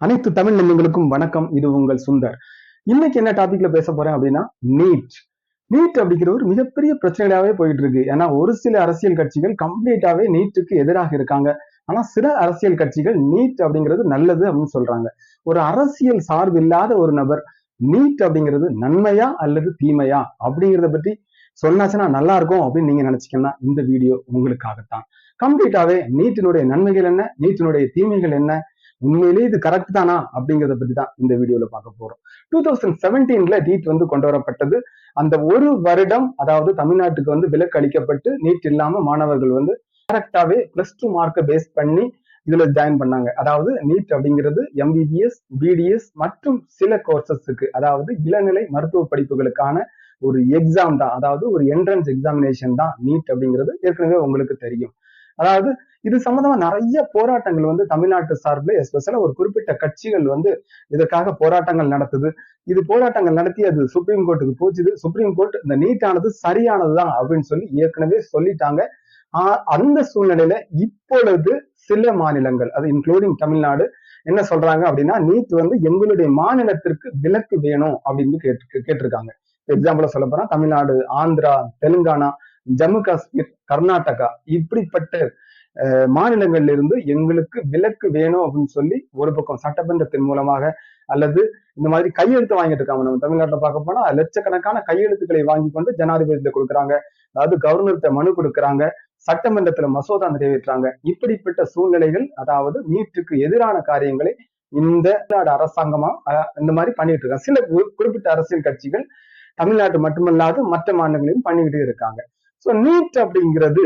அனைத்து தமிழ் நெஞ்சங்களுக்கும் வணக்கம். இது உங்கள் சுந்தர். இன்னைக்கு என்ன டாபிக்ல பேச போறேன் அப்படின்னா நீட் நீட் அப்படிங்கிற ஒரு மிகப்பெரிய பிரச்சனையாவே போயிட்டு இருக்கு ஏன்னா ஒரு சில அரசியல் கட்சிகள் கம்ப்ளீட்டாவே நீட்டுக்கு எதிராக இருக்காங்க. ஆனா சில அரசியல் கட்சிகள் நீட் அப்படிங்கிறது நல்லது அப்படின்னு சொல்றாங்க. ஒரு அரசியல் சார்பு இல்லாத ஒரு நபர் நீட் அப்படிங்கிறது நன்மையா அல்லது தீமையா அப்படிங்கிறத பற்றி சொன்னாச்சுன்னா நல்லா இருக்கும் அப்படின்னு நீங்க நினைச்சீங்கன்னா இந்த வீடியோ உங்களுக்காகத்தான். கம்ப்ளீட்டாவே நீட்டினுடைய நன்மைகள் என்ன? நீட்டினுடைய தீமைகள் என்ன? உண்மையிலேயே இது கரெக்ட் தானா அப்படிங்கிறத பத்தி தான் இந்த வீடியோல பார்க்க போறோம். டூ தௌசண்ட் செவன்டீன்ல நீட் வந்து கொண்டு வரப்பட்டது. அந்த ஒரு வருடம் அதாவது தமிழ்நாட்டுக்கு வந்து விலக்கு அளிக்கப்பட்டு நீட் இல்லாம மாணவர்கள் வந்து கரெக்டாவே பிளஸ் டூ மார்க்கை பேஸ் பண்ணி இதுல ஜாயின் பண்ணாங்க. அதாவது நீட் அப்படிங்கிறது எம்பிபிஎஸ் பிடிஎஸ் மற்றும் சில கோர்சஸுக்கு அதாவது இளநிலை மருத்துவ படிப்புகளுக்கான ஒரு எக்ஸாம் தான். அதாவது ஒரு என்ட்ரன்ஸ் எக்ஸாமினேஷன் தான் நீட் அப்படிங்கிறது. ஏற்கனவே உங்களுக்கு தெரியும். அதாவது இது சம்பந்தமா நிறைய போராட்டங்கள் வந்து தமிழ்நாட்டு சார்பில் எஸ்பெஷலா ஒரு குறிப்பிட்ட கட்சிகள் வந்து இதற்காக போராட்டங்கள் நடத்துது. இது போராட்டங்கள் நடத்தி அது சுப்ரீம் கோர்ட்டுக்கு போச்சுது. சுப்ரீம் கோர்ட் இந்த நீட்டானது சரியானதுதான் அப்படின்னு சொல்லி ஏற்கனவே சொல்லிட்டாங்க. அந்த சூழ்நிலையில இப்பொழுது சில மாநிலங்கள் அது இன்க்ளூடிங் தமிழ்நாடு என்ன சொல்றாங்க அப்படின்னா நீட் வந்து எங்களுடைய மாநிலத்திற்கு விலக்கு வேணும் அப்படின்னு கேட்டு கேட்டிருக்காங்க. எக்ஸாம்பிளா சொல்ல போனா தமிழ்நாடு ஆந்திரா தெலுங்கானா ஜம்மு காஷ்மீர் கர்நாடகா இப்படிப்பட்ட மாநிலங்கள்ல இருந்து எங்களுக்கு விலக்கு வேணும் அப்படின்னு சொல்லி ஒரு பக்கம் சட்டமன்றத்தின் மூலமாக அல்லது இந்த மாதிரி கையெழுத்து வாங்கிட்டு இருக்காங்க. நம்ம தமிழ்நாட்டில் பார்க்க போனா லட்சக்கணக்கான கையெழுத்துக்களை வாங்கி கொண்டு ஜனாதிபதியில கொடுக்குறாங்க. அதாவது கவர்னர்கிட்ட மனு கொடுக்குறாங்க. சட்டமன்றத்துல மசோதா நிறைவேற்றாங்க இப்படிப்பட்ட சூழ்நிலைகள் அதாவது நீட்டுக்கு எதிரான காரியங்களை இந்த அரசாங்கமா இந்த மாதிரி பண்ணிட்டு இருக்காங்க. சில குறிப்பிட்ட அரசியல் கட்சிகள் தமிழ்நாட்டு மட்டுமல்லாது மற்ற மாநிலங்களையும் பண்ணிக்கிட்டே இருக்காங்க. சோ நீட் அப்படிங்கிறது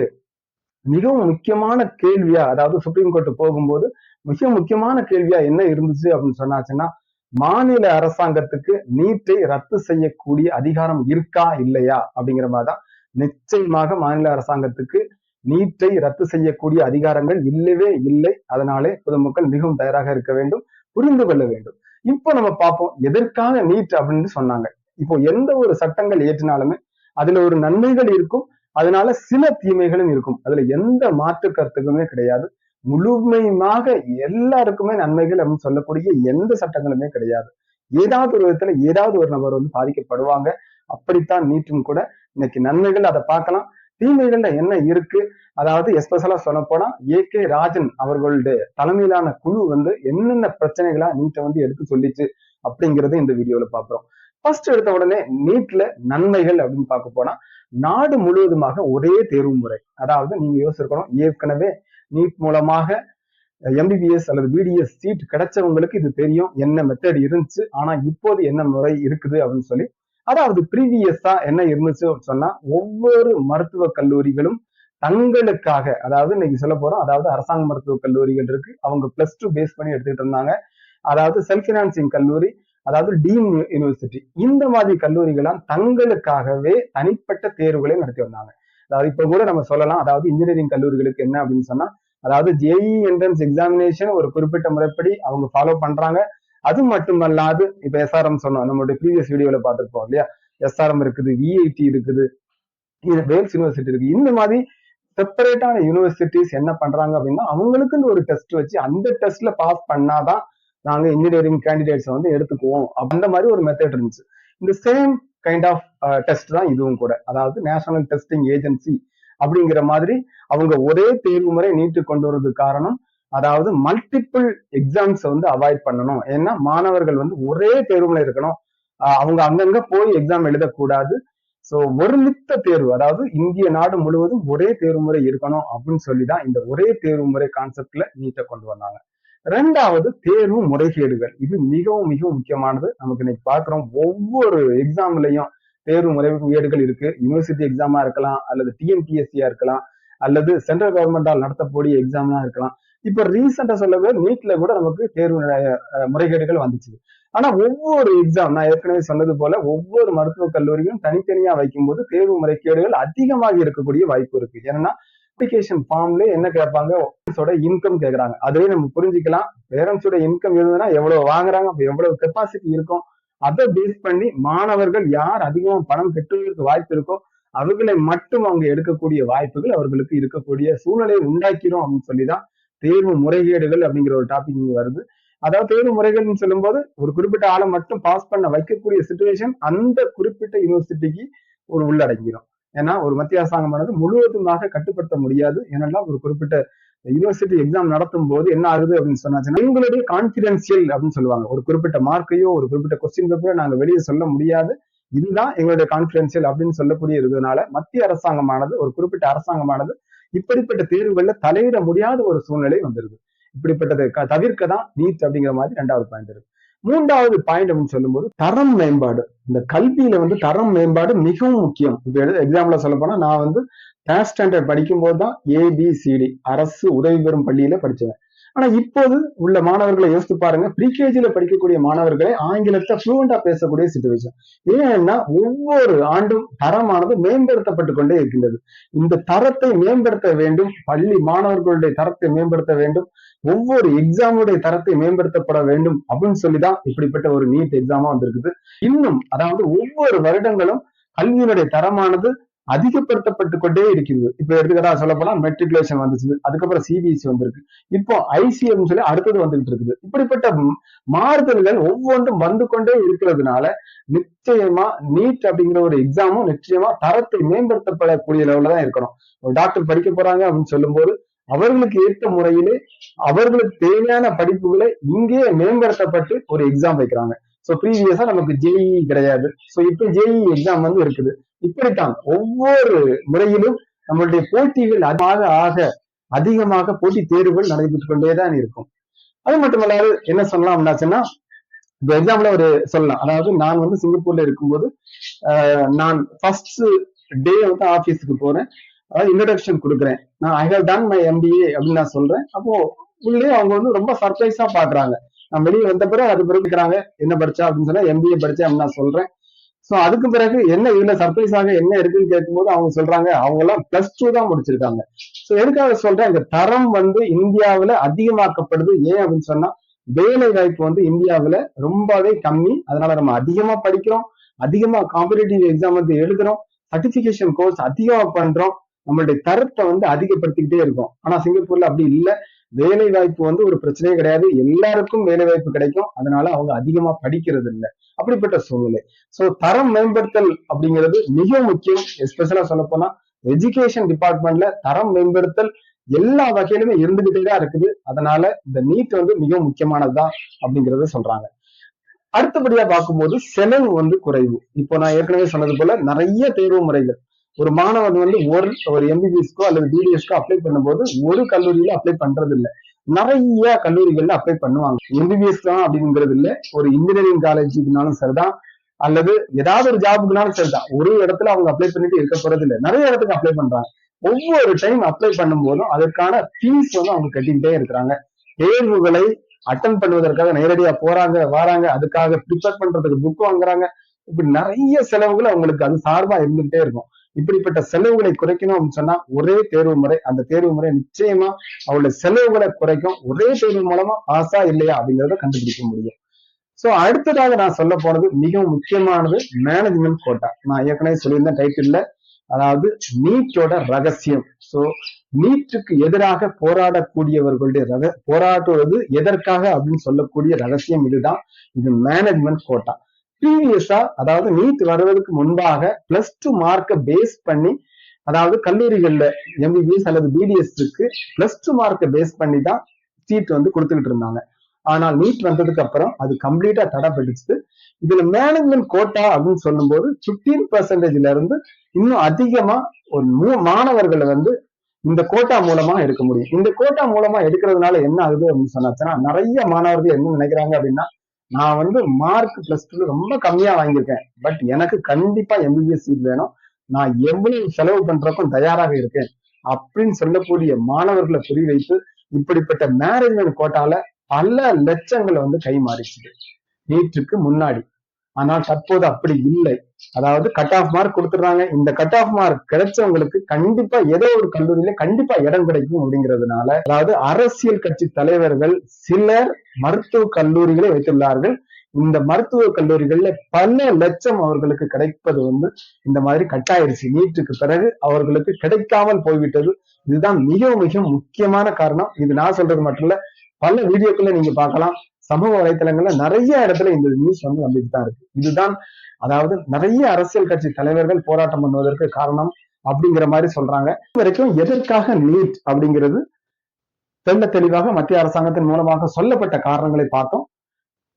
மிகவும் முக்கியமான கேள்வியா அதாவது சுப்ரீம் கோர்ட் போகும்போது மிக முக்கியமான கேள்வியா என்ன இருந்துச்சு அப்படின்னு சொன்னாச்சுன்னா மாநில அரசாங்கத்துக்கு நீட்டை ரத்து செய்யக்கூடிய அதிகாரம் இருக்கா இல்லையா அப்படிங்கிற மாதிரிதான் நிச்சயமாக மாநில அரசாங்கத்துக்கு நீட்டை ரத்து செய்யக்கூடிய அதிகாரங்கள் இல்லவே இல்லை. அதனாலே பொதுமக்கள் மிகவும் தயாராக இருக்க வேண்டும் புரிந்து கொள்ள வேண்டும். இப்போ நம்ம பார்ப்போம் எதற்காக நீட் அப்படின்னு சொன்னாங்க. இப்போ எந்த ஒரு சட்டங்கள் ஏற்றினாலுமே அதுல ஒரு நன்மைகள் இருக்கும் அதனால சில தீமைகளும் இருக்கும். அதுல எந்த மாற்று கருத்துக்குமே கிடையாது. முழுமையாக எல்லாருக்குமே நன்மைகள் அப்படின்னு சொல்லக்கூடிய எந்த சட்டங்களுமே கிடையாது. ஏதாவது ஒரு விதத்துல ஏதாவது ஒரு நபர் வந்து பாதிக்கப்படுவாங்க. அப்படித்தான் நீட்டும் கூட இன்னைக்கு நன்மைகள் அதை பார்க்கலாம். தீமைகள்ல என்ன இருக்கு? அதாவது எஸ்பெஷலா சொல்ல போனா ஏ கே ராஜன் அவர்களுடைய தலைமையிலான குழு வந்து என்னென்ன பிரச்சனைகளா நீட்டை வந்து எடுத்து சொல்லிச்சு அப்படிங்கறத இந்த வீடியோல பாக்குறோம் ஃபர்ஸ்ட் எடுத்த உடனே நீட்ல நன்மைகள் அப்படின்னு பார்க்க போனா நாடு முழுவதுமாக ஒரே தேர்வு முறை. அதாவது நீங்க யோசிச்சிருக்கணும் ஏற்கனவே நீட் மூலமாக எம்பிபிஎஸ் அல்லது பிடிஎஸ் சீட் கிடைச்சவங்களுக்கு இது தெரியும் என்ன மெத்தட் இருந்துச்சு ஆனா இப்போது என்ன முறை இருக்குது அப்படின்னு சொல்லி. அதாவது ப்ரீவியஸா என்ன இருந்துச்சு சொன்னா ஒவ்வொரு மருத்துவ கல்லூரிகளும் தங்களுக்காக அதாவது இன்னைக்கு சொல்ல போறோம் அதாவது அரசாங்க மருத்துவ கல்லூரிகள் இருக்கு அவங்க பிளஸ் டூ பேஸ் பண்ணி எடுத்துக்கிட்டு இருந்தாங்க. அதாவது செல்ஃப் ஃபினான்சிங் கல்லூரி அதாவது டீம் யூனிவர்சிட்டி. இந்த மாதிரி கல்லூரிகளாம் தங்களுக்காகவே தனிப்பட்ட தேர்வுகளை நடத்தி வந்தாங்க. அதாவது இப்ப கூட நம்ம சொல்லலாம் அதாவது இன்ஜினியரிங் கல்லூரிகளுக்கு என்ன அப்படின்னு சொன்னா அதாவது ஜேஇ என்ட்ரன்ஸ் எக்ஸாமினேஷன் ஒரு குறிப்பிட்ட முறைப்படி அவங்க ஃபாலோ பண்றாங்க. அது மட்டுமல்லாது இப்ப எஸ்ஆர்எம் சொன்னோம் நம்மளுடைய ப்ரீவியஸ் வீடியோல பார்த்துருப்போம் இல்லையா? எஸ்ஆர்எம் இருக்குது விஐடி இருக்குது வேல்ஸ் யூனிவர்சிட்டி இருக்கு இந்த மாதிரி செப்பரேட்டான யூனிவர்சிட்டிஸ் என்ன பண்றாங்க அப்படின்னா அவங்களுக்குன்னு ஒரு டெஸ்ட் வச்சு அந்த டெஸ்ட்ல பாஸ் பண்ணாதான் நாங்க இன்ஜினியரிங் கேண்டிடேட்ஸை வந்து எடுத்துக்குவோம் அந்த மாதிரி ஒரு மெத்தட் இருந்துச்சு. இந்த சேம் கைண்ட் ஆஃப் டெஸ்ட் தான் இதுவும் கூட. அதாவது நேஷனல் டெஸ்டிங் ஏஜென்சி அப்படிங்கிற மாதிரி அவங்க ஒரே தேர்வு முறை நீட்டு கொண்டு வர்றதுக்கு காரணம் அதாவது மல்டிபிள் எக்ஸாம்ஸ் வந்து அவாய்ட் பண்ணணும். ஏன்னா மாணவர்கள் வந்து ஒரே தேர்வுல இருக்கணும். அவங்க அங்கங்க போய் எக்ஸாம் எழுதக்கூடாது. ஸோ ஒருமித்த தேர்வு அதாவது இந்திய நாடு முழுவதும் ஒரே தேர்வு முறை இருக்கணும் அப்படின்னு சொல்லி தான் இந்த ஒரே தேர்வு முறை கான்செப்ட்ல நீட்டை கொண்டு வந்தாங்க. ரெண்டாவது தேர்வு முறைகேடுகள். இது மிகவும் மிகவும் முக்கியமானது. நமக்கு இன்னைக்கு பாக்குறோம் ஒவ்வொரு எக்ஸாம்லயும் தேர்வு முறைகேடுகள் இருக்கு. யுனிவர்சிட்டி எக்ஸாமா இருக்கலாம் அல்லது டிஎன்பிஎஸ்சியா இருக்கலாம் அல்லது சென்ட்ரல் கவர்மெண்டால் நடத்தக்கூடிய எக்ஸாம்லாம் இருக்கலாம். இப்ப ரீசெண்டா சொல்லவே நீட்ல கூட நமக்கு தேர்வு முறைகேடுகள் வந்துச்சு. ஆனா ஒவ்வொரு எக்ஸாம் நான் ஏற்கனவே சொன்னது போல ஒவ்வொரு மருத்துவக் கல்லூரியும் தனித்தனியா வைக்கும்போது தேர்வு முறைகேடுகள் அதிகமாக இருக்கக்கூடிய வாய்ப்பு இருக்கு. ஏன்னா அப்ளிகேஷன் ஃபார்ம்ல என்ன கேட்பாங்க? இன்கம் கேட்கறாங்க. அதுவே நம்ம புரிஞ்சுக்கலாம். பேரண்ட்ஸோட இன்கம் இருந்ததுன்னா எவ்வளவு வாங்குறாங்க? அப்ப எவ்வளவு கெப்பாசிட்டி இருக்கும்? அதை பேஸ் பண்ணி மாணவர்கள் யார் அதிகமா பணம் பெற்றுவதற்கு வாய்ப்பு இருக்கோ அவர்களை மட்டும் அவங்க எடுக்கக்கூடிய வாய்ப்புகள் அவர்களுக்கு இருக்கக்கூடிய சூழ்நிலையை உண்டாக்கிறோம் அப்படின்னு சொல்லிதான் தேர்வு முறைகேடுகள் அப்படிங்கிற ஒரு டாபிக் இங்க வருது. அதாவது தேர்வு முறைகள்னு சொல்லும்போது ஒரு குறிப்பிட்ட ஆளை மட்டும் பாஸ் பண்ண வைக்கக்கூடிய சுச்சுவேஷன் அந்த குறிப்பிட்ட யூனிவர்சிட்டிக்கு ஒரு உள்ளடங்கிடும் ஏன்னா ஒரு மத்திய அரசாங்கமானது முழுவதுமாக கட்டுப்படுத்த முடியாது. ஏன்னா ஒரு குறிப்பிட்ட யூனிவர்சிட்டி எக்ஸாம் நடத்தும் போது என்ன ஆகுது அப்படின்னு சொன்னாச்சுன்னா உங்களுடைய கான்பிடென்சியல் அப்படின்னு சொல்லுவாங்க. ஒரு குறிப்பிட்ட மார்க்கையோ ஒரு குறிப்பிட்ட கொஸ்டின் பேப்பரோ நாங்க வெளியே சொல்ல முடியாது. இதுதான் எங்களுடைய கான்பிடென்சியல் அப்படின்னு சொல்லக்கூடிய இருக்கிறதுனால மத்திய அரசாங்கமானது ஒரு குறிப்பிட்ட அரசாங்கமானது இப்படிப்பட்ட தேர்வுகள்ல தலையிட முடியாத ஒரு சூழ்நிலை வந்துருது. இப்படிப்பட்டதை க- தவிர்க்க தான் நீட் அப்படிங்கிற மாதிரி ரெண்டாவது பாயிண்ட் இருக்கு. மூன்றாவது பாயிண்ட் அப்படின்னு சொல்லும்போது தரம் மேம்பாடு. இந்த கல்வியில வந்து தரம் மேம்பாடு மிகவும் முக்கியம். இப்போ எக்ஸாம்பிள சொல்ல போனா நான் வந்து தேர்ட் ஸ்டாண்டர்ட் படிக்கும்போது தான் ஏபிசிடி அரசு உதவி பெறும் பள்ளியில படிச்சேன் ஆனா இப்போது உள்ள மாணவர்களை யோசித்து பாருங்க ப்ரீகேஜில படிக்கக்கூடிய மாணவர்களை ஆங்கிலத்தை ஃப்ளூவெண்டா பேசக்கூடிய சுச்சுவேஷன் ஏன்னா ஒவ்வொரு ஆண்டும் தரமானது மேம்படுத்தப்பட்டு கொண்டே இருக்கின்றது. இந்த தரத்தை மேம்படுத்த வேண்டும் பள்ளி மாணவர்களுடைய தரத்தை மேம்படுத்த வேண்டும் ஒவ்வொரு எக்ஸாமுடைய தரத்தை மேம்படுத்தப்பட வேண்டும் அப்படின்னு சொல்லிதான் இப்படிப்பட்ட ஒரு நீட் எக்ஸாமா வந்திருக்குது. இன்னும் அதாவது ஒவ்வொரு வருடங்களும் கல்வியினுடைய தரமானது அதிகப்படுத்தப்பட்டு கொண்டே இருக்கிறது. இப்ப எடுத்துக்கிட்டா சொல்ல போனா மெட்ரிகுலேஷன் வந்துச்சு அதுக்கப்புறம் சிபிஎஸ்சி வந்திருக்கு. இப்போ ஐசிஎம் சொல்லி அடுத்தது வந்துகிட்டு இருக்குது. இப்படிப்பட்ட மாறுதல்கள் ஒவ்வொன்றும் வந்து கொண்டே இருக்கிறதுனால நிச்சயமா நீட் அப்படிங்கிற ஒரு எக்ஸாமும் நிச்சயமா தரத்தை மேம்படுத்தப்படக்கூடிய லெவல்ல தான் இருக்கணும். ஒரு டாக்டர் படிக்க போறாங்க அப்படின்னு சொல்லும்போது அவர்களுக்கு ஏற்ற முறையிலே அவர்களுக்கு தேவையான படிப்புகளை இங்கே மேம்படுத்தப்பட்டு ஒரு எக்ஸாம் வைக்கிறாங்க. சோ ப்ரீவியஸா நமக்கு ஜேஇ கிடையாது. சோ இப்ப ஜேஇ எக்ஸாம் வந்து இருக்குது. இப்படித்தான் ஒவ்வொரு முறையிலும் நம்மளுடைய போட்டிகள் அதிகமாக ஆக அதிகமாக போட்டி தேர்வுகள் நடைபெற்று கொண்டேதான் இருக்கும். அது மட்டுமல்லாது என்ன சொல்லலாம் அப்படின்னாச்சுன்னா இப்போ எக்ஸாம்ல ஒரு சொல்லலாம். அதாவது நான் வந்து சிங்கப்பூர்ல இருக்கும்போது ஆஹ் நான் ஃபர்ஸ்ட் டே வந்து ஆபீஸ்க்கு போறேன். அதாவது இன்ட்ரடக்ஷன் கொடுக்குறேன். நான் I have done my MBA அப்படின்னு நான் சொல்றேன். அப்போ உள்ளே அவங்க வந்து ரொம்ப சர்ப்ரைஸா பாக்குறாங்க. நான் வெளியே வந்த பிறகு அது பிறகு என்ன படிச்சா அப்படின்னு சொன்னா எம்பிஏ படிச்சேன் அப்படின்னு நான் சொல்றேன். ஸோ அதுக்கு பிறகு என்ன இதுல சர்ப்ரைஸாக என்ன இருக்குன்னு கேட்கும்போது அவங்க சொல்றாங்க அவங்க எல்லாம் பிளஸ் டூ தான் முடிச்சிருக்காங்க. சோ எதுக்காக சொல்றேன்? இந்த தரம் வந்து இந்தியாவுல அதிகமாக்கப்படுது. ஏன் அப்படின்னு சொன்னா வேலை வாய்ப்பு வந்து இந்தியாவுல ரொம்பவே கம்மி. அதனால நம்ம அதிகமா படிக்கிறோம். அதிகமா காம்படிட்டிவ் எக்ஸாம் வந்து எழுதுறோம். சர்டிபிகேஷன் கோர்ஸ் அதிகமா பண்றோம். நம்மளுடைய தரத்தை வந்து அதிகப்படுத்திக்கிட்டே இருக்கும். ஆனா சிங்கப்பூர்ல அப்படி இல்லை. வேலை வாய்ப்பு வந்து ஒரு பிரச்சனையே கிடையாது. எல்லாருக்கும் வேலை வாய்ப்பு கிடைக்கும். அதனால அவங்க அதிகமா படிக்கிறது இல்லை. அப்படிப்பட்ட சூழ்நிலை. சோ தரம் மேம்படுத்தல் அப்படிங்கிறது மிக முக்கியம். எஸ்பெஷலா சொல்ல போனா எஜுகேஷன் டிபார்ட்மெண்ட்ல தரம் மேம்படுத்தல் எல்லா வகையிலுமே இருந்துகிட்டே தான் இருக்குது. அதனால இந்த நீட் வந்து மிக முக்கியமானதுதான் அப்படிங்கறத சொல்றாங்க. அடுத்தபடியா பார்க்கும்போது செலவு வந்து குறைவு. இப்போ நான் ஏற்கனவே சொன்னது போல நிறைய தேர்வு முறைகள். ஒரு மாணவன் வந்து ஒரு ஒரு எம்பிபிஎஸ்க்கோ அல்லது பிடிஎஸ்க்கோ அப்ளை பண்ணும்போது ஒரு கல்லூரியில அப்ளை பண்றது இல்லை நிறைய கல்லூரிகள்ல அப்ளை பண்ணுவாங்க. எம்பிபிஎஸ் தான் அப்படிங்கிறது இல்ல ஒரு இன்ஜினியரிங் காலேஜுக்குனாலும் சரிதான். அல்லது ஏதாவது ஒரு ஜாபுக்குனாலும் சரிதான். ஒரு இடத்துல அவங்க அப்ளை பண்ணிட்டு இருக்க போறது இல்லை நிறைய இடத்துக்கு அப்ளை பண்றாங்க. ஒவ்வொரு டைம் அப்ளை பண்ணும் போதும் அதற்கான ஃபீஸ் வந்து அவங்க கட்டிக்கிட்டே இருக்கிறாங்க. தேர்வுகளை அட்டன் பண்ணுவதற்காக நேரடியா போறாங்க வராங்க. அதுக்காக ப்ரிப்பேர் பண்றதுக்கு புக் வாங்குறாங்க. இப்படி நிறைய செலவுகள் அவங்களுக்கு அது சார்பா இருந்துகிட்டே இருக்கும். இப்படிப்பட்ட செலவுகளை குறைக்கணும் அப்படின்னு சொன்னா ஒரே தேர்வு முறை அந்த தேர்வு முறை நிச்சயமா அவளுடைய செலவுகளை குறைக்கும். ஒரே தேர்வு மூலமா பாஸா இல்லையா அப்படிங்கறத கண்டுபிடிக்க முடியும். சோ அடுத்ததாக நான் சொல்ல போனது மிகவும் முக்கியமானது மேனேஜ்மெண்ட் கோட்டா நான் ஏற்கனவே சொல்லியிருந்தேன் டைட்டில்ல அதாவது நீட்டோட ரகசியம். சோ நீட்டுக்கு எதிராக போராடக்கூடியவர்களுடைய ரக போராடுவது எதற்காக அப்படின்னு சொல்லக்கூடிய ரகசியம் இதுதான். இது மேனேஜ்மெண்ட் கோட்டா ப்ரீவியஸா அதாவது நீட் வருவதற்கு முன்பாக பிளஸ் டூ மார்க்கை பேஸ் பண்ணி அதாவது கல்லூரிகள்ல எம்பிபிஎஸ் அல்லது பிடிஎஸ்க்கு பிளஸ் டூ மார்க்கை பேஸ் பண்ணி தான் சீட் வந்து கொடுத்துக்கிட்டு இருந்தாங்க. ஆனால் நீட் வந்ததுக்கு அப்புறம் அது கம்ப்ளீட்டா தடைப்பட்டுச்சு இதுல மேனேஜ்மெண்ட் கோட்டா அப்படின்னு சொல்லும்போது பிப்டீன் பர்சன்டேஜ்ல இருந்து இன்னும் அதிகமா ஒரு மூ- மாணவர்களை வந்து இந்த கோட்டா மூலமா எடுக்க முடியும். இந்த கோட்டா மூலமா எடுக்கிறதுனால என்ன ஆகுது அப்படின்னு சொன்னாச்சுன்னா நிறைய மாணவர்கள் என்ன நினைக்கிறாங்க அப்படின்னா நான் வந்து மார்க் பிளஸ் டூ ரொம்ப கம்மியா வாங்கியிருக்கேன். பட் எனக்கு கண்டிப்பா எம்பிபிஎஸ் சீட் வேணும். நான் எவ்வளவு செலவு பண்றதுக்கும் தயாராக இருக்கேன். அப்படின்னு சொல்லக்கூடிய மாணவர்களை புரி வைத்து இப்படிப்பட்ட மேனேஜ்மெண்ட் கோட்டால பல லட்சங்களை வந்து கை மாறிச்சுது நீட்டுக்கு முன்னாடி. ஆனால் தற்போது அப்படி இல்லை. அதாவது கட் ஆஃப் மார்க் கொடுத்துடுறாங்க. இந்த கட் ஆஃப் மார்க் கிடைச்சவங்களுக்கு கண்டிப்பா ஏதோ ஒரு கல்லூரியில கண்டிப்பா இடம் கிடைக்கும் அப்படிங்கிறதுனால அதாவது அரசியல் கட்சி தலைவர்கள் சிலர் மருத்துவ கல்லூரிகளை வைத்துள்ளார்கள். இந்த மருத்துவ கல்லூரிகள்ல பல லட்சம் அவர்களுக்கு கிடைப்பது வந்து இந்த மாதிரி கட்டாயிருச்சு நீட்டுக்கு பிறகு அவர்களுக்கு கிடைக்காமல் போய்விட்டது. இதுதான் மிக மிக முக்கியமான காரணம். இது நான் சொல்றது மட்டும் இல்ல பல வீடியோக்குள்ள நீங்க பார்க்கலாம். சமூக வலைத்தளங்கள்ல நிறைய இடத்துல இந்த நியூஸ் வந்து வந்துட்டு தான் இருக்கு. இதுதான் அதாவது நிறைய அரசியல் கட்சி தலைவர்கள் போராட்டம் பண்ணுவதற்கு காரணம் அப்படிங்கிற மாதிரி சொல்றாங்க. இது வரைக்கும் எதற்காக நீட் அப்படிங்கிறது தெள்ள தெளிவாக மத்திய அரசாங்கத்தின் மூலமாக சொல்லப்பட்ட காரணங்களை பார்த்தோம்.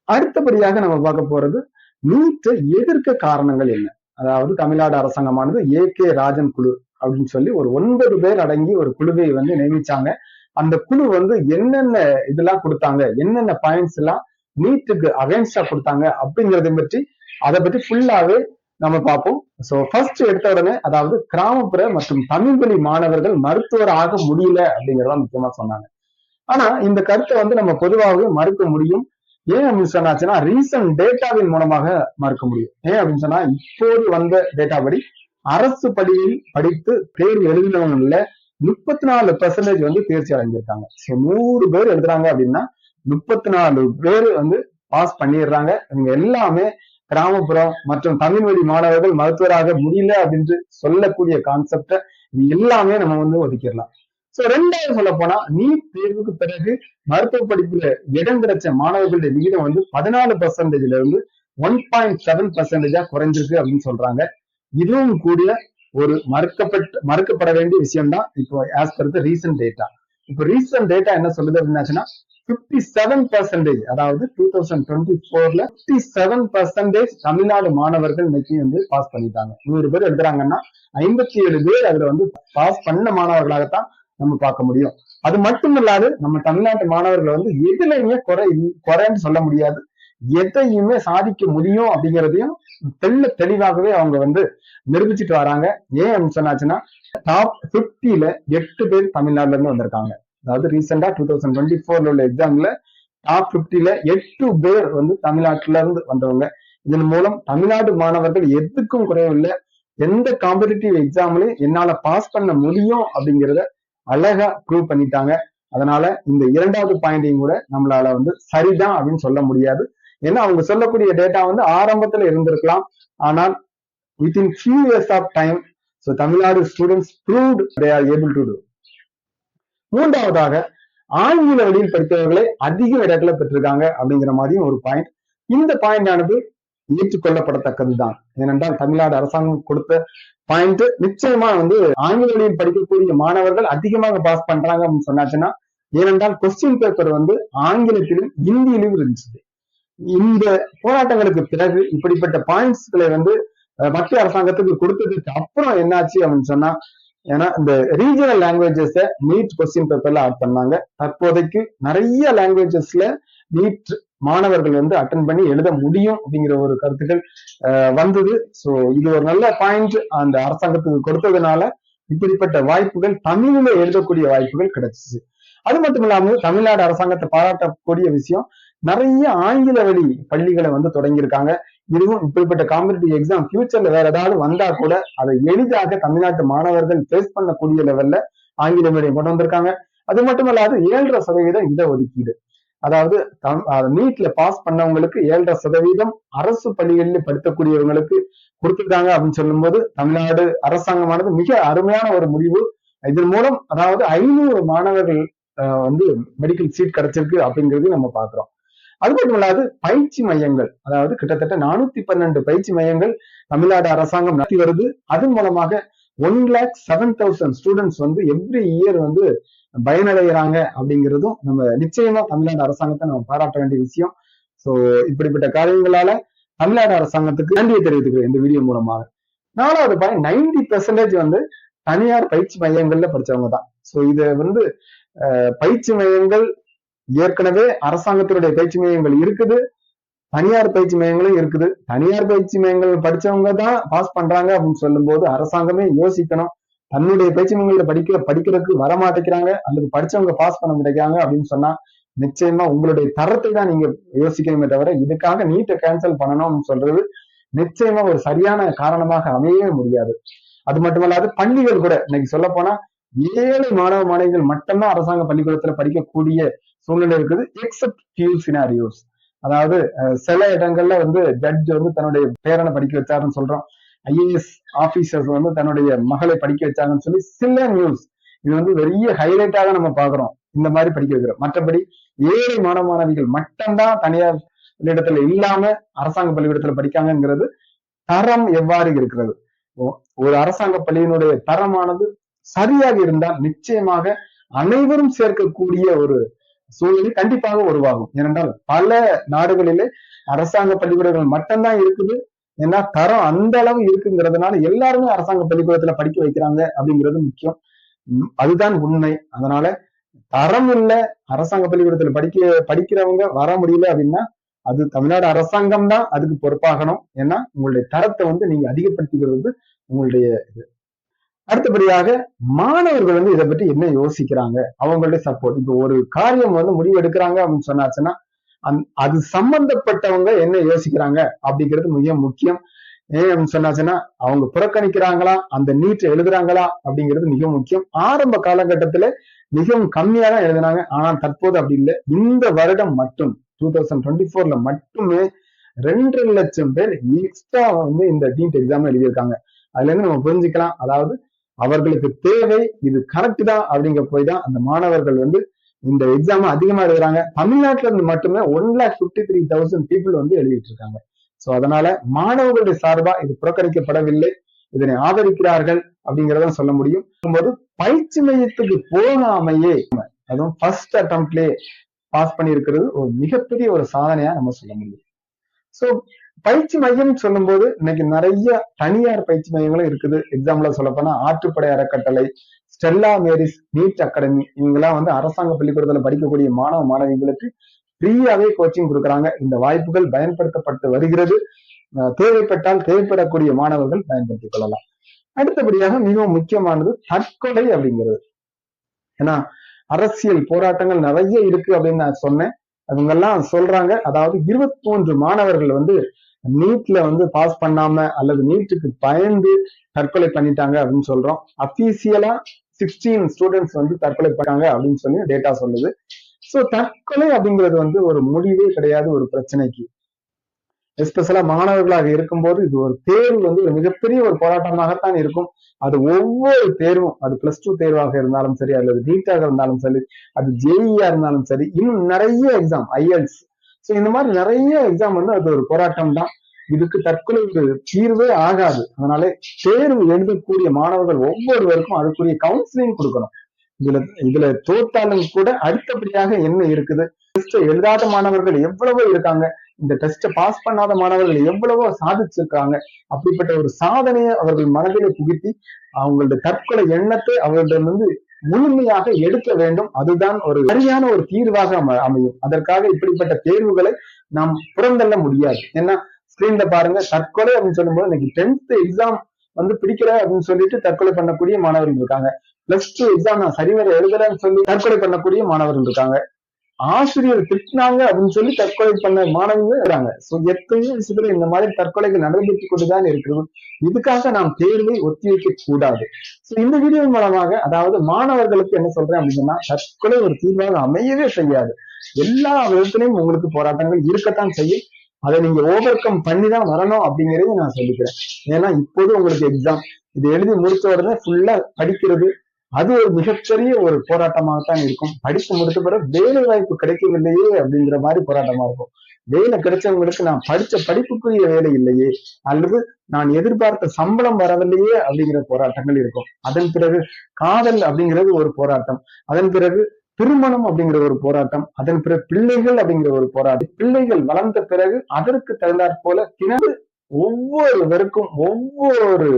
அடுத்தபடியாக நம்ம பார்க்க போறது நீட் எதிர்க்க காரணங்கள் என்ன? அதாவது தமிழ்நாடு அரசாங்கமானது ஏ கே ராஜன் குழு அப்படின்னு சொல்லி ஒரு ஒன்பது பேர் அடங்கி ஒரு குழுவை வந்து நியமிச்சாங்க. அந்த குழு வந்து என்னென்ன இதெல்லாம் கொடுத்தாங்க என்னென்ன பாயிண்ட்ஸ் எல்லாம் நீட்டுக்கு அகைன்ஸ்டா கொடுத்தாங்க அப்படிங்கறத பற்றி அதை பற்றி ஃபுல்லாவே நம்ம பார்ப்போம். சோ ஃபர்ஸ்ட் எடுத்த உடனே அதாவது கிராமப்புற மற்றும் தமிழ் வழி மாணவர்கள் மருத்துவர் ஆக முடியல அப்படிங்கறத முக்கியமா சொன்னாங்க. ஆனா இந்த கருத்தை வந்து நம்ம பொதுவாகவே மறுக்க முடியும். ஏன் அப்படின்னு சொன்னாச்சுன்னா ரீசன்ட் டேட்டாவின் மூலமாக மறுக்க முடியும். ஏன் அப்படின்னு சொன்னா இப்போது வந்த டேட்டா படி அரசு பள்ளியில் படித்து தேர்வு எழுதினவங்கல முப்பத்தி நாலு பெர்சன்டேஜ் வந்து தேர்ச்சி அடைஞ்சிருக்காங்க. நூறு பேர் எழுதுறாங்க அப்படின்னா முப்பத்தி நாலு பேர் வந்து பாஸ் பண்ணிடுறாங்க. இவங்க எல்லாமே கிராமப்புறம் மற்றும் தமிழ் வழி மாணவர்கள் மருத்துவராக முடியல அப்படின்னு சொல்லக்கூடிய கான்செப்டை இது எல்லாமே நம்ம வந்து ஒதுக்கிடலாம். சோ ரெண்டாவது சொல்ல போனா நீட் தேர்வுக்கு பிறகு மருத்துவ படிப்புல இடம் கிடைச்ச மாணவர்களுடைய விகிதம் வந்து பதினாலு பர்சன்டேஜ்ல இருந்து ஒன் பாயிண்ட் செவன் பர்சன்டேஜா குறைஞ்சிருக்கு அப்படின்னு சொல்றாங்க. இதுவும் கூட ஒரு மறுக்கப்பட்ட மறுக்கப்பட வேண்டிய விஷயம் தான் இப்போ as per the recent data இப்போ ரீசன்ட் டேட்டா என்ன சொல்லுது அப்படின்னாச்சுன்னா பிப்டி செவன் பர்சன்டேஜ் அதாவது டூ தௌசண்ட் டுவெண்ட்டி ஃபோர்ல பிப்டி செவன் பர்சன்டேஜ் தமிழ்நாடு மாணவர்கள் இன்னைக்கு வந்து பாஸ் பண்ணிட்டாங்க. நூறு பேர் எழுதுறாங்கன்னா ஐம்பத்தி ஏழு பேர் அதுல வந்து பாஸ் பண்ண மாணவர்களாகத்தான் நம்ம பார்க்க முடியும். அது மட்டும் இல்லாது நம்ம தமிழ்நாட்டு மாணவர்கள் வந்து எதுலையுமே குறை குறைன்னு சொல்ல முடியாது. எதையுமே சாதிக்க முடியும் அப்படிங்கிறதையும் தெள்ள தெளிவாகவே அவங்க வந்து நிரூபிச்சுட்டு வராங்க. ஏன் அப்படின்னு சொன்னாச்சுன்னா டாப் 50ல எட்டு பேர் தமிழ்நாட்டுல இருந்து வந்திருக்காங்க. அதாவது ரீசெண்டா டூ தௌசண்ட் டுவெண்ட்டி ஃபோர்ல உள்ள எக்ஸாம்ல டாப் 50ல எட்டு பேர் வந்து தமிழ்நாட்டுல இருந்து வந்தவங்க. இதன் மூலம் தமிழ்நாடு மாணவர்கள் எதுக்கும் குறைவில்லை. எந்த காம்படிட்டிவ் எக்ஸாம்லயும் என்னால பாஸ் பண்ண முடியும் அப்படிங்கிறத அழகா ப்ரூவ் பண்ணிட்டாங்க. அதனால இந்த இரண்டாவது பாயிண்டையும் கூட நம்மளால வந்து சரிதான் அப்படின்னு சொல்ல முடியாது. ஏன்னா அவங்க சொல்லக்கூடிய டேட்டா வந்து ஆரம்பத்துல இருந்திருக்கலாம். ஆனால் within few years of time so Tamil Nadu students proved they are able to do மூன்றாவதாக ஆங்கில வழியில் படித்தவர்களை அதிக இடத்துல பெற்றிருக்காங்க அப்படிங்கிற மாதிரியும் ஒரு பாயிண்ட் இந்த பாயிண்ட் ஆனது ஏற்றுக்கொள்ளப்படத்தக்கதுதான். ஏனென்றால் தமிழ்நாடு அரசாங்கம் கொடுத்த பாயிண்ட் நிச்சயமா வந்து ஆங்கில வழியில் படிக்கக்கூடிய மாணவர்கள் அதிகமாக பாஸ் பண்றாங்க அப்படின்னு சொன்னாச்சுன்னா ஏனென்றால் கொஸ்டின் பேப்பர் வந்து ஆங்கிலத்திலும் இந்தியிலும் இருந்துச்சு. இந்த போராட்டங்களுக்கு பிறகு இப்படிப்பட்ட பாயிண்ட்ஸ்களை வந்து மத்திய அரசாங்கத்துக்கு கொடுத்ததுக்கு அப்புறம் என்னாச்சு அப்படின்னு சொன்னா ஏன்னா இந்த ரீஜனல் லாங்குவேஜஸ நீட் கொஸ்டின் பேப்பர்ல ஆட் பண்ணாங்க. தற்போதைக்கு நிறைய லாங்குவேஜஸ்ல நீட் மாணவர்கள் வந்து அட்டன் பண்ணி எழுத முடியும் அப்படிங்கிற ஒரு கருத்துக்கள் வந்தது. சோ இது ஒரு நல்ல பாயிண்ட் அந்த அரசாங்கத்துக்கு கொடுத்ததுனால இப்படிப்பட்ட வாய்ப்புகள் தமிழில எழுதக்கூடிய வாய்ப்புகள் கிடைச்சிச்சு. அது மட்டும் இல்லாமல் தமிழ்நாடு அரசாங்கத்தை பாராட்டக்கூடிய விஷயம் நிறைய ஆங்கில வழி பள்ளிகளை வந்து தொடங்கியிருக்காங்க. இதுவும் இப்படிப்பட்ட காம்படிட்டிவ் எக்ஸாம் ஃபியூச்சர்ல வேற ஏதாவது வந்தா கூட அதை எளிதாக தமிழ்நாட்டு மாணவர்கள் ஃபேஸ் பண்ணக்கூடிய லெவல்ல ஆங்கில மீடியம் கொண்டு வந்திருக்காங்க. அது மட்டும் இல்லாது ஏழரை சதவீதம் இந்த ஒதுக்கீடு. அதாவது நீட்ல பாஸ் பண்ணவங்களுக்கு ஏழரை சதவீதம் அரசு பள்ளிகளில் படிக்கக்கூடியவங்களுக்கு கொடுத்துருக்காங்க அப்படின்னு சொல்லும்போது தமிழ்நாடு அரசாங்கமானது மிக அருமையான ஒரு முடிவு. இதன் மூலம் அதாவது ஐநூறு மாணவர்கள் வந்து மெடிக்கல் சீட் கிடைச்சிருக்கு அப்படிங்கிறது நம்ம பாக்குறோம் அது மட்டும் இல்லாது பயிற்சி மையங்கள் அதாவது கிட்டத்தட்ட நானூத்தி பன்னெண்டு பயிற்சி மையங்கள் தமிழ்நாடு அரசாங்கம் நடத்தி வருது. அதன் மூலமாக one lakh seven thousand students வந்து எவ்ரி இயர் வந்து பயனடைகிறாங்க அப்படிங்கிறதும் நம்ம நிச்சயமா தமிழ்நாடு அரசாங்கத்தை நம்ம பாராட்ட வேண்டிய விஷயம். சோ இப்படிப்பட்ட காரியங்களால தமிழ்நாடு அரசாங்கத்துக்கு நன்றியை தெரிவித்துக்கிறேன் இந்த வீடியோ மூலமாக. நாலாவது பாயிண்ட் நைன்டி பெர்சன்டேஜ் வந்து தனியார் பயிற்சி மையங்கள்ல படிச்சவங்க தான். சோ இது வந்து பயிற்சி மையங்கள் ஏற்கனவே அரசாங்கத்தினுடைய பயிற்சி மையங்கள் இருக்குது. தனியார் பயிற்சி மையங்களும் இருக்குது. தனியார் பயிற்சி மையங்கள் படிச்சவங்க தான் பாஸ் பண்றாங்க அப்படின்னு சொல்லும் போது அரசாங்கமே யோசிக்கணும். தன்னுடைய பயிற்சி மையங்கள்ல படிக்க படிக்கிறதுக்கு வர மாட்டேங்கிறாங்க அல்லது படிச்சவங்க பாஸ் பண்ண மாட்டேங்கிறாங்க அப்படின்னு சொன்னா நிச்சயமா உங்களுடைய தரத்தை தான் நீங்க யோசிக்கணுமே தவிர இதுக்காக நீட்டை கேன்சல் பண்ணணும்னு சொல்றது நிச்சயமா ஒரு சரியான காரணமாக அமையவே முடியாது. அது மட்டுமல்லாது பள்ளிகள் கூட இன்னைக்கு சொல்ல போனா ஏழை மாணவ மாணவிகள் மட்டும்தான் அரசாங்க பள்ளிக்கூடத்துல படிக்கக்கூடிய சூழ்நிலை இருக்குது. எக்ஸப்ட் ஃபியூ சினாரியோஸ் அதாவது சில இடங்கள்ல வந்து ஜட்ஜ் வந்து தன்னுடைய பேரனை படிக்க வச்சாருன்னு சொல்றோம். ஐஏஎஸ் ஆபீசர்ஸ் வந்து தன்னுடைய மகளை படிக்க வச்சாங்கன்னு சொல்லி சில நியூஸ் இது வந்து பெரிய ஹைலைட்டாக நம்ம பாக்குறோம் இந்த மாதிரி படிக்க வைக்கிறோம். மற்றபடி ஏழை மாணவ மாணவிகள் மட்டும்தான் தனியார் பள்ளியிடத்துல இல்லாம அரசாங்க பள்ளிக்கூடத்துல படிக்காங்கங்கிறது தரம் எவ்வாறு இருக்கிறது? ஒரு அரசாங்க பள்ளியினுடைய தரமானது சரியாக இருந்தால் நிச்சயமாக அனைவரும் சேர்க்கக்கூடிய ஒரு சூழ்நிலை கண்டிப்பாக உருவாகும். ஏனென்றால் பல நாடுகளிலே அரசாங்க பள்ளிக்கூடங்கள் மட்டும்தான் இருக்குது. ஏன்னா தரம் அந்த அளவு இருக்குங்கிறதுனால எல்லாருமே அரசாங்க பள்ளிக்கூடத்துல படிக்க வைக்கிறாங்க அப்படிங்கிறது முக்கியம். அதுதான் உண்மை. அதனால தரம் இல்ல அரசாங்க பள்ளிக்கூடத்துல படிக்க படிக்கிறவங்க வர முடியல அப்படின்னா அது தமிழ்நாடு அரசாங்கம் தான் அதுக்கு பொறுப்பாகணும். ஏன்னா உங்களுடைய தரத்தை வந்து நீங்க அதிகப்படுத்திக்கிறது உங்களுடைய இது. அடுத்தபடியாக மாணவர்கள் வந்து இதை பற்றி என்ன யோசிக்கிறாங்க? அவங்களுடைய சப்போர்ட் இப்போ ஒரு காரியம் வந்து முடிவு எடுக்கிறாங்க அப்படின்னு சொன்னாச்சுன்னா அந்- அது சம்பந்தப்பட்டவங்க என்ன யோசிக்கிறாங்க அப்படிங்கிறது மிக முக்கியம். ஏன் அப்படின்னு சொன்னாச்சுன்னா அவங்க புறக்கணிக்கிறாங்களா? அந்த நீட்டை எழுதுறாங்களா? அப்படிங்கிறது மிக முக்கியம். ஆரம்ப காலகட்டத்துல மிகவும் கம்மியா தான் எழுதினாங்க. ஆனால் தற்போது அப்படி இல்லை. இந்த வருடம் மட்டும் டூ தௌசண்ட் டுவெண்ட்டி ஃபோர்ல மட்டுமே ரெண்டரை லட்சம் பேர் எக்ஸ்ட்ரா வந்து இந்த நீட் எக்ஸாம் எழுதியிருக்காங்க. அதுல இருந்து நம்ம புரிஞ்சுக்கலாம். அதாவது அவர்களுக்கு தேவை இது கரெக்ட் தான் அப்படிங்க போய் தான் அந்த மாணவர்கள் வந்து இந்த எக்ஸாம் அதிகமா எழுதுறாங்க. தமிழ்நாட்டுல இருந்து மட்டுமே one lakh fifty three thousand people வந்து எழுதிட்டு இருக்காங்க. சோ அதனால மாணவர்களுடைய சார்பா இது புறக்கணிக்கப்படவில்லை. இதனை ஆதரிக்கிறார்கள் அப்படிங்கிறத சொல்ல முடியும். போது பயிற்சி மையத்துக்கு போகாமையே அதுவும் ஃபர்ஸ்ட் அட்டம்ப்ட்லயே பாஸ் பண்ணியிருக்கிறது ஒரு மிகப்பெரிய ஒரு சாதனையா நம்ம சொல்ல முடியும். சோ பயிற்சி மையம் சொல்லும்போது இன்னைக்கு நிறைய தனியார் பயிற்சி மையங்களும் இருக்குது. எக்ஸாம்பிள சொல்ல போனா ஆற்றுப்படை அறக்கட்டளை ஸ்டெல்லா மேரிஸ் நீட் அகாடமி. இவங்கெல்லாம் வந்து அரசாங்க பள்ளிக்கூடத்துல படிக்கக்கூடிய மாணவ மாணவிகளுக்கு ஃப்ரீயாவே கோச்சிங் கொடுக்குறாங்க. இந்த வாய்ப்புகள் பயன்படுத்தப்பட்டு வருகிறது. தேவைப்பட்டால் தேவைப்படக்கூடிய மாணவர்கள் பயன்படுத்திக் கொள்ளலாம். அடுத்தபடியாக மிகவும் முக்கியமானது தற்கொலை அப்படிங்கிறது. ஏன்னா அரசியல் போராட்டங்கள் நிறைய இருக்கு அப்படின்னு நான் சொன்னேன். அவங்க எல்லாம் சொல்றாங்க. அதாவது இருபத்தி மூன்று மாணவர்கள் வந்து நீட்ல வந்து பாஸ் பண்ணாம அல்லது நீட்டுக்கு பயந்து தற்கொலை பண்ணிட்டாங்க அப்படின்னு சொல்றோம். அபிஷியலா சிக்ஸ்டீன் ஸ்டூடெண்ட்ஸ் வந்து தற்கொலை பண்ணாங்க அப்படின்னு சொல்லி டேட்டா சொல்லுது. ஸோ தற்கொலை அப்படிங்கிறது வந்து ஒரு முடிவே கிடையாது ஒரு பிரச்சனைக்கு. எஸ்பெஷலா மாணவர்களாக இருக்கும்போது இது ஒரு தேர்வு வந்து ஒரு மிகப்பெரிய ஒரு போராட்டமாகத்தான் இருக்கும். அது ஒவ்வொரு தேர்வும் அது பிளஸ் டூ தேர்வாக இருந்தாலும் சரி அல்லது நீட்டாக இருந்தாலும் சரி அது ஜேஇஆ இருந்தாலும் சரி இன்னும் நிறைய எக்ஸாம் ஐஎல்ஸ் ஸோ இந்த மாதிரி நிறைய எக்ஸாம் வந்து அது ஒரு போராட்டம் தான். இதுக்கு தற்கொலை ஒரு தீர்வே ஆகாது. அதனாலே தேர்வு எழுதக்கூடிய மாணவர்கள் ஒவ்வொருவருக்கும் அதுக்குரிய கவுன்சிலிங் கொடுக்கணும். இதுல இதுல தோத்தாலும் கூட அடுத்தபடியாக என்ன இருக்குது? டெஸ்ட் எழுதாத மாணவர்கள் எவ்வளவோ இருக்காங்க. இந்த டெஸ்ட்டை பாஸ் பண்ணாத மாணவர்கள் எவ்வளவோ சாதிச்சிருக்காங்க. அப்படிப்பட்ட ஒரு சாதனையை அவர்கள் மனதிலே புகுத்தி அவங்களுடைய தற்கொலை எண்ணத்தை அவர்களிடமிருந்து முழுமையாக எடுக்க வேண்டும். அதுதான் ஒரு சரியான ஒரு தீர்வாக அமையும். அதற்காக இப்படிப்பட்ட தேர்வுகளை நாம் புறந்தள்ள முடியாது. ஏன்னா ஸ்கிரீன்ல பாருங்க தற்கொலை அப்படின்னு சொல்லும்போது இன்னைக்கு டென்த் எக்ஸாம் வந்து பிடிக்கல அப்படின்னு சொல்லிட்டு தற்கொலை பண்ணக்கூடிய மாணவர்கள் இருக்காங்க. பிளஸ் டூ எக்ஸாம் நான் சரிவர எழுதலன்னு சொல்லி தற்கொலை பண்ணக்கூடிய மாணவர்கள் இருக்காங்க. ஆசிரியர் திட்டினாங்க அப்படின்னு சொல்லி தற்கொலை பண்ண மாணவங்களும் இருக்காங்க. சோ எத்தனையோ விஷயத்துல இந்த மாதிரி தற்கொலைகள் நடைபெற்றுக் கொண்டுதான் இருக்கிறது இதுக்காக நாம் தேர்வை ஒத்திவைக்க கூடாது. சோ இந்த வீடியோ மூலமாக அதாவது மாணவர்களுக்கு என்ன சொல்றேன் அப்படின்னா தற்கொலை ஒரு தீர்வாக அமையவே செய்யாது. எல்லா விதத்திலையும் உங்களுக்கு போராட்டங்கள் இருக்கத்தான் செய்யும். அதை நீங்க ஓவர் கம் பண்ணி தான் வரணும் அப்படிங்கறத நான் சொல்லிக்கிறேன். ஏன்னா இப்போது உங்களுக்கு எக்ஸாம் இது எழுதி முடிச்ச உடனே ஃபுல்லா படிக்கிறது அது ஒரு மிகப்பெரிய ஒரு போராட்டமாகத்தான் இருக்கும். படிப்பு முடித்த பிறகு வேலை வாய்ப்பு கிடைக்கவில்லையே அப்படிங்கிற மாதிரி போராட்டமா இருக்கும். வேலை கிடைச்சவங்களுக்கு நான் படிச்ச படிப்புக்குரிய வேலை இல்லையே அல்லது நான் எதிர்பார்த்த சம்பளம் வரவில்லையே அப்படிங்கிற போராட்டங்கள் இருக்கும். அதன் பிறகு காதல் அப்படிங்கிறது ஒரு போராட்டம். அதன் பிறகு திருமணம் அப்படிங்கிற ஒரு போராட்டம். அதன் பிறகு பிள்ளைகள் அப்படிங்கிற ஒரு போராட்டம். பிள்ளைகள் வளர்ந்த பிறகு அதற்கு தகுந்தாற் போல தினது ஒவ்வொருவருக்கும் ஒவ்வொரு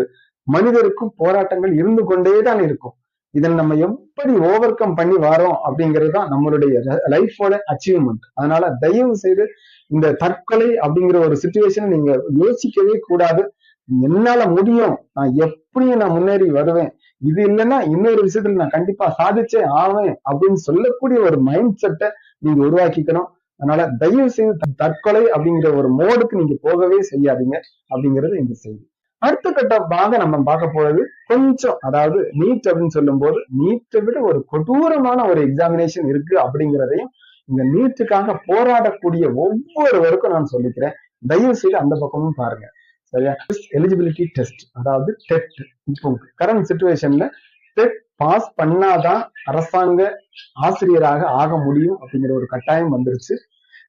மனிதருக்கும் போராட்டங்கள் இருந்து கொண்டேதான் இருக்கும். இதை நம்ம எப்படி ஓவர் கம் பண்ணி வரோம் அப்படிங்கிறது தான் நம்மளுடைய லைஃபோட அச்சீவ்மெண்ட் அதனால தயவு செய்து இந்த தற்கொலை அப்படிங்கிற ஒரு சுச்சுவேஷனை நீங்க யோசிக்கவே கூடாது. என்னால முடியும். நான் எப்படியும் நான் முன்னேறி வருவேன். இது இல்லைன்னா இன்னொரு விஷயத்துல நான் கண்டிப்பா சாதிச்சே ஆவேன் அப்படின்னு சொல்லக்கூடிய ஒரு மைண்ட் செட்டை நீங்க உருவாக்கிக்கணும். அதனால தயவு செய்து த- தற்கொலை அப்படிங்கிற ஒரு மோடுக்கு நீங்க போகவே செய்யாதீங்க அப்படிங்கிறது இந்த செய்தி. அடுத்த கட்டமாக நம்ம பார்க்க போறது கொஞ்சம் அதாவது நீட் அப்படின்னு சொல்லும்போது நீட்டை விட ஒரு கொடூரமான ஒரு எக்ஸாமினேஷன் இருக்கு அப்படிங்கிறதையும் இந்த நீட்டுக்காக போராடக்கூடிய ஒவ்வொருவருக்கும் நான் சொல்லிக்கிறேன். தயவு செய்து அந்த பக்கமும் பாருங்க. சரியா? எலிஜிபிலிட்டி டெஸ்ட் அதாவது டெட் இப்போ கரண்ட் சுச்சுவேஷன்ல டெட் பாஸ் பண்ணாதான் அரசாங்க ஆசிரியராக ஆக முடியும் அப்படிங்கிற ஒரு கட்டாயம் வந்துருச்சு.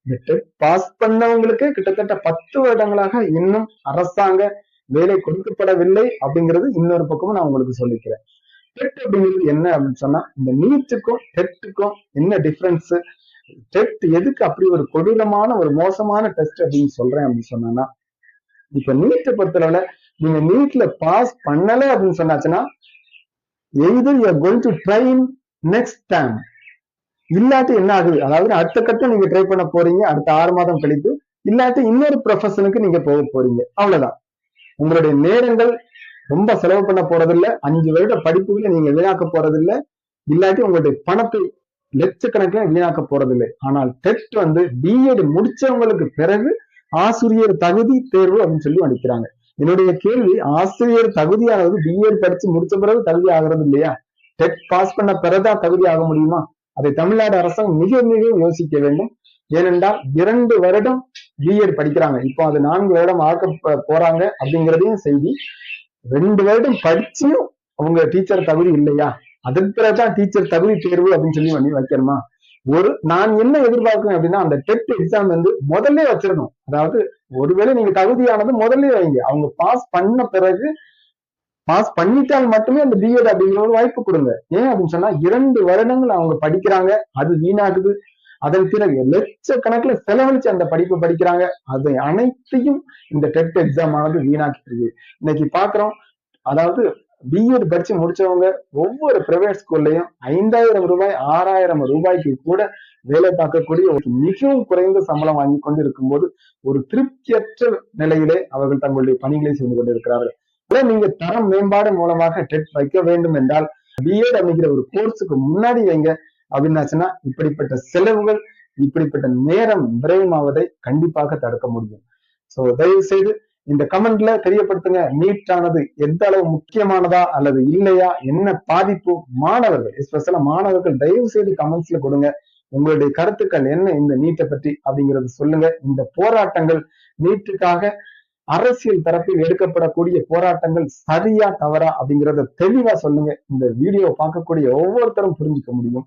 இந்த டெட் பாஸ் பண்ணவங்களுக்கு கிட்டத்தட்ட பத்து வருடங்களாக இன்னும் அரசாங்க வேலை கொடுக்கப்படவில்லை அப்படிங்கிறது இன்னொரு பக்கமும் நான் உங்களுக்கு சொல்லிக்கிறேன். டெட் அப்படிங்கிறது என்ன அப்படின்னு சொன்னா இந்த நீட்டுக்கும் டெட்டுக்கும் என்ன டிஃபரன்ஸ் டெட் எதுக்கு அப்படி ஒரு கொடூரமான ஒரு மோசமான டெஸ்ட் அப்படின்னு சொல்றேன் அப்படின்னு சொன்னா இப்ப நீட்டை பொறுத்தளவுல நீங்க நீட்ல பாஸ் பண்ணல அப்படின்னு சொன்னாச்சுன்னா either you going to train next time இல்லாட்டி என்ன ஆகுது? அதாவது அடுத்த கட்டம் நீங்க ட்ரை பண்ண போறீங்க அடுத்த ஆறு மாதம் கழித்து இல்லாட்டி இன்னொரு ப்ரொஃபஷனுக்கு நீங்க போக போறீங்க. அவ்வளவுதான். உங்களுடைய நேரங்கள் ரொம்ப செலவு பண்ண போறதில்ல. அஞ்சு வருட படிப்புகளை நீங்க வீணாக்க போறதில்ல. இல்லாட்டி உங்களுடைய பணத்தை லட்சக்கணக்கில் வீணாக்க போறதில்லை. ஆனால் டெஸ்ட் வந்து பிஎட் முடிச்சவங்களுக்கு பிறகு ஆசிரியர் தகுதி தேர்வு அப்படின்னு சொல்லி அடிக்கிறாங்க என்னுடைய கேள்வி ஆசிரியர் தகுதியானது பிஎட் படிச்சு முடிச்ச பிறகு தகுதி ஆகிறது இல்லையா? டெட் பாஸ் பண்ண பிறகுதான் தகுதி ஆக முடியுமா? அதை தமிழ்நாடு அரசாங்கம் மிக மிக யோசிக்க வேண்டும். ஏனென்றால் இரண்டு வருடம் பிஎட் படிக்கிறாங்க. இப்போ அது நான்கு வருடம் ஆக்க போறாங்க அப்படிங்கிறதையும் செய்தி ரெண்டு வருடம் படிச்சும் அவங்க டீச்சர் தகுதி இல்லையா? அதன் பிறகுதான் டீச்சர் தகுதி தேர்வு அப்படின்னு சொல்லி பண்ணி வைக்கணுமா? ஒரு நான் என்ன எதிர்பார்க்கிறேன் அப்படின்னா அந்த டெட் எக்ஸாம் வந்து முதல்ல வச்சிடணும். அதாவது ஒருவேளை நீங்க தகுதியானது முதல்ல வைங்க. அவங்க பாஸ் பண்ண பிறகு பாஸ் பண்ணிட்டால் மட்டுமே அந்த பிஎட் அப்படிங்கிற ஒரு வாய்ப்பு கொடுங்க. ஏன் அப்படின்னு சொன்னா இரண்டு வருடங்கள் அவங்க படிக்கிறாங்க. அது வீணாகுது. அதன் பிறகு லட்சக்கணக்கில் செலவழிச்சு அந்த படிப்பு படிக்கிறாங்க. அதை அனைத்தையும் இந்த டெட் எக்ஸாம் ஆனது வீணாக்கிட்டு இருக்கு இன்னைக்கு பாக்குறோம் அதாவது பிஎட் படிச்சு முடிச்சவங்க ஒவ்வொரு பிரைவேட் ஸ்கூல்லையும் ஐந்தாயிரம் ரூபாய் ஆறாயிரம் ரூபாய்க்கு கூட வேலை பார்க்கக்கூடிய ஒரு மிகவும் குறைந்த சம்பளம் வாங்கி கொண்டு இருக்கும்போது ஒரு திருப்தியற்ற நிலையிலே அவர்கள் தங்களுடைய பணிகளை செய்து கொண்டிருக்கிறார்கள். நீங்க தரம் மேம்பாடு மூலமாக டெட் வைக்க வேண்டும் என்றால் பிஎட் அப்படிங்கிற ஒரு கோர்ஸுக்கு முன்னாடி வைங்க. அப்படின்னாச்சுன்னா இப்படிப்பட்ட செலவுகள் இப்படிப்பட்ட நேரம் விரயமாவதை கண்டிப்பாக தடுக்க முடியும். சோ தயவு செய்து இந்த கமெண்ட்ல தெரியப்படுத்துங்க நீட் ஆனது எந்த அளவு முக்கியமானதா அல்லது இல்லையா என்ன பாதிப்பு? மாணவர்கள் எஸ்பெஷலா மாணவர்கள் தயவு செய்து கமெண்ட்ஸ்ல கொடுங்க. உங்களுடைய கருத்துக்கள் என்ன இந்த நீட்டை பற்றி அப்படிங்கறது சொல்லுங்க. இந்த போராட்டங்கள் நீட்டுக்காக அரசியல் தரப்பில் எடுக்கப்படக்கூடிய போராட்டங்கள் சரியா தவறா அப்படிங்கறத தெளிவா சொல்லுங்க. இந்த வீடியோ பார்க்கக்கூடிய ஒவ்வொருத்தரும் புரிஞ்சுக்க முடியும்.